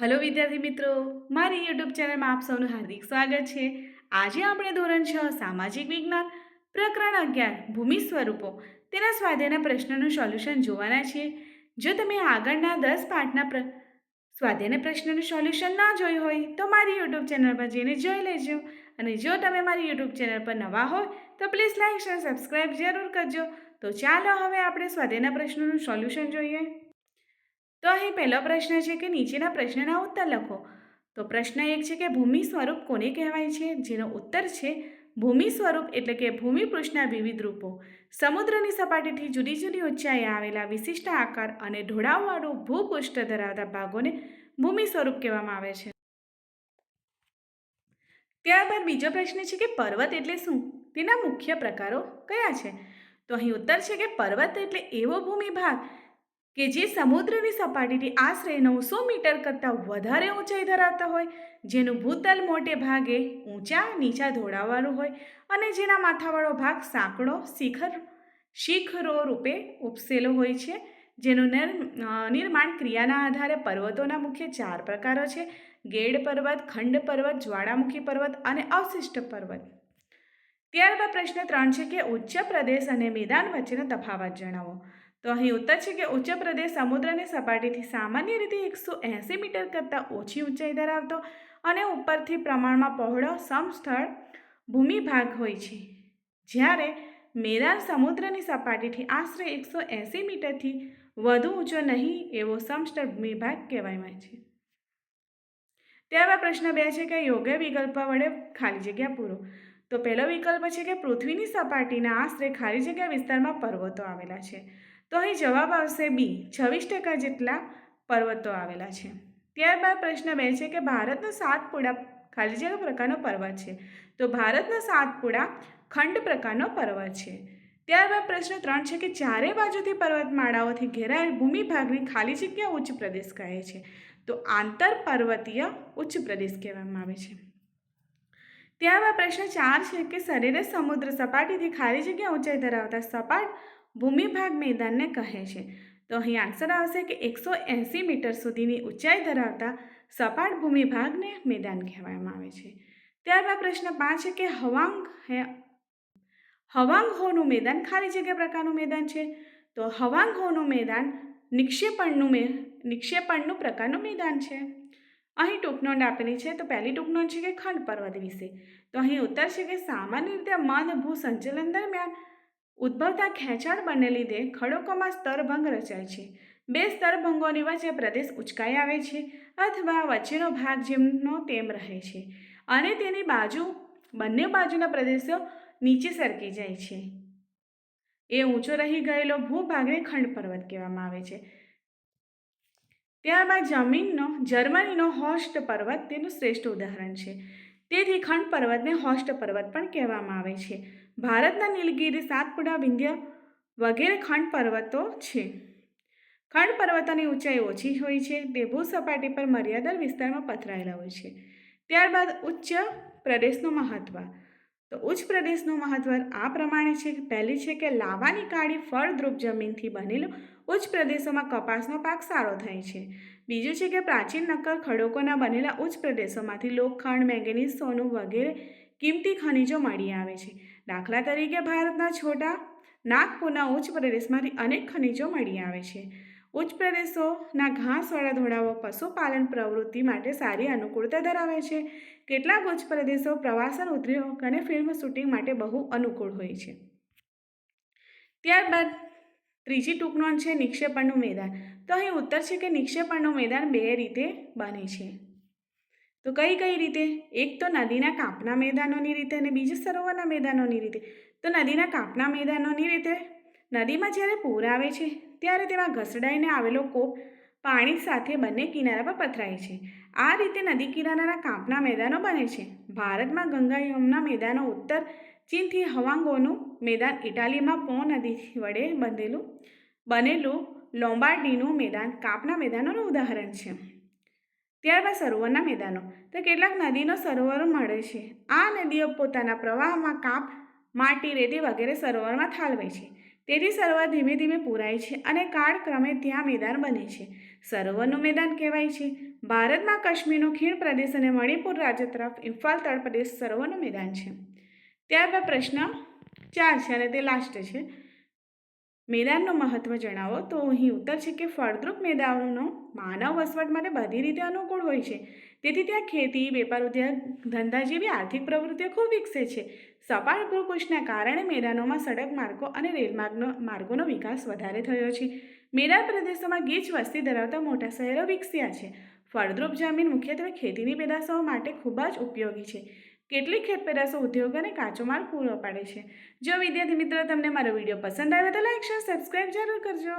Hello વિદ્યાર્થી મિત્રો, મારી યુટ્યુબ ચેનલમાં આપ સૌનું હાર્દિક સ્વાગત છે. આજે આપણે ધોરણ છ, સામાજિક વિજ્ઞાન, પ્રકરણ અગિયાર, ભૂમિ સ્વરૂપો તેના સ્વાધ્યાયના પ્રશ્નનું સોલ્યુશન જોવાના છીએ જો તમે આગળના દસ પાઠના પ્ર, સ્વાધ્યાયના પ્રશ્નનું સોલ્યુશન ના જોયું હોય, તો મારી યુટ્યુબ ચેનલ પર જઈને જોઈ લેજો. અને જો તમે મારી યુટ્યુબ ચેનલ પર નવા હોય, તો પ્લીઝ લાઇક શેર સબસ્ક્રાઈબ જરૂર કરજો. તો ચાલો હવે આપણે સ્વાધ્યાયના પ્રશ્નનું સોલ્યુશન જોઈએ. તો અહીં પહેલો પ્રશ્ન છે કે નીચેના પ્રશ્નના ઉત્તર લખો. તો પ્રશ્ન એક છે કે ભૂમિ સ્વરૂપ કોને કહેવાય છે? જેનો ઉત્તર છે ભૂમિ સ્વરૂપ એટલે કે ભૂમિપૃષ્ઠના વિવિધ રૂપો. સમુદ્રની સપાટીથી જુદી જુદી ઊંચાઈએ આવેલા વિશિષ્ટ આકાર અને ઢોળાવવાળું ભૂપૃષ્ઠ ધરાવતા ભાગોને ભૂમિ સ્વરૂપ કહેવામાં આવે છે. ત્યારબાદ બીજો પ્રશ્ન છે કે પર્વત એટલે શું? તેના મુખ્ય પ્રકારો કયા છે? તો અહીં ઉત્તર છે કે પર્વત એટલે એવો ભૂમિ ભાગ કે જે સમુદ્રની સપાટીથી આશરે નવસો મીટર કરતાં વધારે ઊંચાઈ ધરાવતા હોય, જેનું ભૂતલ મોટે ભાગે ઊંચા નીચા ધોળાવાળું હોય અને જેના માથાવાળો ભાગ સાંકડો, શિખર, શિખરો રૂપે ઉપસેલો હોય છે. જેનું નિર નિર્માણ ક્રિયાના આધારે પર્વતોના મુખ્ય ચાર પ્રકારો છે. ગેડ પર્વત, ખંડ પર્વત, જ્વાળામુખી પર્વત અને અવશિષ્ટ પર્વત. ત્યારબાદ પ્રશ્ન ત્રણ છે કે ઉચ્ચ પ્રદેશ અને મેદાન વચ્ચેનો તફાવત જણાવો. તો અહીં ઉત્તર છે કે ઉચ્ચ પ્રદેશ સમુદ્રની સપાટીથી સામાન્ય રીતે એકસો એંસી મીટર કરતાં ઓછી ઊંચાઈ ધરાવતો અને ઉપરથી પ્રમાણમાં પહોળો સમસ્થળ ભૂમિભાગ હોય છે. જ્યારે મેદાન સમુદ્રની સપાટીથી આશરે એકસો એંસી મીટરથી વધુ ઊંચો નહીં એવો સમસ્થળ ભૂમિભાગ કહેવાય છે. ત્યારબાદ પ્રશ્ન બે છે કે યોગ્ય વિકલ્પ વડે ખાલી જગ્યા પૂરો. તો પહેલો વિકલ્પ છે કે પૃથ્વીની સપાટીના આશરે ખાલી જગ્યા વિસ્તારમાં પર્વતો આવેલા છે. તો અહીં જવાબ આવશે બી. છવ્વીસ ટકા જેટલા પર્વતો આવેલા છે. ત્યારબાદ પ્રશ્ન બે છે કે ભારતનો સાતપુડા ખાલી જગ્યા પ્રકારનો પર્વત છે. તો ભારતનો સાતપુડા ખંડ પ્રકારનો પર્વત છે. ત્યારબાદ પ્રશ્ન ત્રણ છે કે ચારે બાજુથી પર્વતમાળાઓથી ઘેરાયેલ ભૂમિભાગને ખાલી જગ્યા ઉચ્ચ પ્રદેશ કહે છે. તો આંતર પર્વતીય ઉચ્ચ પ્રદેશ કહેવામાં આવે છે. ત્યારબાદ પ્રશ્ન ચાર છે કે શરીરે સમુદ્ર સપાટીથી ખાલી જગ્યા ઊંચાઈ ધરાવતા સપાટ ભૂમિભાગ મેદાનને કહે છે. તો અહીં આન્સર આવશે કે એકસો એંસી મીટર સુધીની ઊંચાઈ ધરાવતા સપાટ ભૂમિભાગને મેદાન કહેવામાં આવે છે. ત્યારબાદ પ્રશ્ન પાંચ છે કે હવાંગ હે, હવાંગ હોનું મેદાન ખાલી જગ્યા પ્રકારનું મેદાન છે? તો હવાંગ હોનું મેદાન નિક્ષેપણનું મે, નિક્ષેપણનું પ્રકારનું મેદાન છે. અહીં ટૂંકનોંધ આપેલી છે. તો પહેલી ટૂંકનોંધ છે કે ખંડ પર્વત વિશે. તો અહીં ઉત્તર છે કે સામાન્ય રીતે મંદ ભૂ સંચલન દરમિયાન ઉદ્ભવતા ખેંચાણ બને લીધે ખડકોમાં સ્તરભંગ રચાય છે. બે સ્તરભંગોની વચ્ચે પ્રદેશ ઉચકાઈ આવે છે અથવા વચ્ચેનો ભાગ જેમનો તેમ રહે છે અને તેની બાજુ, બંને બાજુના પ્રદેશો નીચે સરકી જાય છે. એ ઊંચો રહી ગયેલો ભૂભાગને ખંડ પર્વત કહેવામાં આવે છે. ત્યારબાદ જમીનનો, જર્મનીનો હોસ્ટ પર્વત તેનું શ્રેષ્ઠ ઉદાહરણ છે. તેથી ખંડ પર્વતને હોસ્ટ પર્વત પણ કહેવામાં આવે છે. ભારતના નીલગિરી સાતપુડા વિંધ્ય વગેરે ખંડ પર્વતો છે. ખંડ પર્વતોની ઊંચાઈ ઓછી હોય છે. તે ભૂસપાટી પર મર્યાદા વિસ્તારમાં પથરાયેલા હોય છે. ત્યારબાદ ઉચ્ચ પ્રદેશનું મહત્ત્વ તો ઉચ્ચ પ્રદેશનું મહત્ત્વ આ પ્રમાણે છે પહેલી છે કે લાવાની કાળી ફળદ્રુપ જમીનથી બનેલો ઉચ્ચ પ્રદેશોમાં કપાસનો પાક સારો થાય છે. બીજું છે કે પ્રાચીન નક્કર ખડકોના બનેલા ઉચ્ચ પ્રદેશોમાંથી લોખંડ મેંગેનીઝ, સોનું વગેરે કિંમતી ખનિજો મળી આવે છે. દાખલા તરીકે ભારતના છોટા નાગપુરના ઉચ્ચ પ્રદેશમાંથી અનેક ખનિજો મળી આવે છે. ઉચ્ચ પ્રદેશોના ઘાસવાળા ધોળાવો પશુપાલન પ્રવૃત્તિ માટે સારી અનુકૂળતા ધરાવે છે. કેટલાક ઉચ્ચ પ્રદેશો પ્રવાસન ઉદ્યોગ અને ફિલ્મ શૂટિંગ માટે બહુ અનુકૂળ હોય છે. ત્યારબાદ ત્રીજી ટૂંકનો છે નિક્ષેપણનું મેદાન. તો અહીં ઉત્તર છે કે નિક્ષેપણનું મેદાન બે રીતે બને છે. તો કઈ કઈ રીતે? એક તો નદીના કાંપના મેદાનોની રીતે અને બીજું સરોવરના મેદાનોની રીતે. તો નદીના કાંપના મેદાનોની રીતે નદીમાં જ્યારે પૂર આવે છે, ત્યારે તેમાં ઘસડાઈને આવેલો કોપ પાણી સાથે બંને કિનારા પર પથરાય છે. આ રીતે નદી કિનારાના કાંપના મેદાનો બને છે. ભારતમાં ગંગા યમુના મેદાનો ઉત્તર, ચીનથી હવાંગોનું મેદાન, ઇટાલીમાં પો નદી વડે બંધેલું, બનેલું લોમ્બાર્ડીનું મેદાન કાપના મેદાનોનું ઉદાહરણ છે. ત્યારબાદ સરોવરના મેદાનો. તો કેટલાક નદીનો સરોવરો મળે છે. આ નદીઓ પોતાના પ્રવાહમાં કાપ, માટી, રેતી વગેરે સરોવરમાં ઠાલવે છે. તેથી સરોવર ધીમે ધીમે પૂરાય છે અને કાળક્રમે ત્યાં મેદાન બને છે. સરોવરનું મેદાન કહેવાય છે. ભારતમાં કાશ્મીરનો ખીણ પ્રદેશ અને મણિપુર રાજ્ય તરફ ઇમ્ફાલ તળ પ્રદેશ સરોવરનું મેદાન છે. ત્યારબાદ પ્રશ્ન ચાર છે અને તે લાસ્ટ છે. મેદાનનું મહત્ત્વ જણાવો તો અહીં ઉત્તર છે કે ફળદ્રુપ મેદાનો માનવ વસવાટ માટે બધી રીતે અનુકૂળ હોય છે. તેથી ત્યાં ખેતી, વેપાર ઉદ્યોગ, ધંધા જેવી આર્થિક પ્રવૃત્તિઓ ખૂબ વિકસે છે. સપાટ ભૂપૃષ્ઠના કારણે મેદાનોમાં સડક માર્ગો અને રેલમાર્ગનો માર્ગોનો વિકાસ વધારે થયો છે. મેદાન પ્રદેશોમાં ગીચ વસ્તી ધરાવતા મોટા શહેરો વિકસ્યા છે. ફળદ્રુપ જમીન મુખ્યત્વે ખેતીની પેદાશો માટે ખૂબ જ ઉપયોગી છે. કેટલીક ખેતપેદાશો ઉદ્યોગ અને કાચો માલ પૂરો પાડે છે. જો વિદ્યાર્થી મિત્રો તમને મારો વીડિયો પસંદ આવ્યો તો લાઈક શેર સબસ્ક્રાઈબ જરૂર કરજો.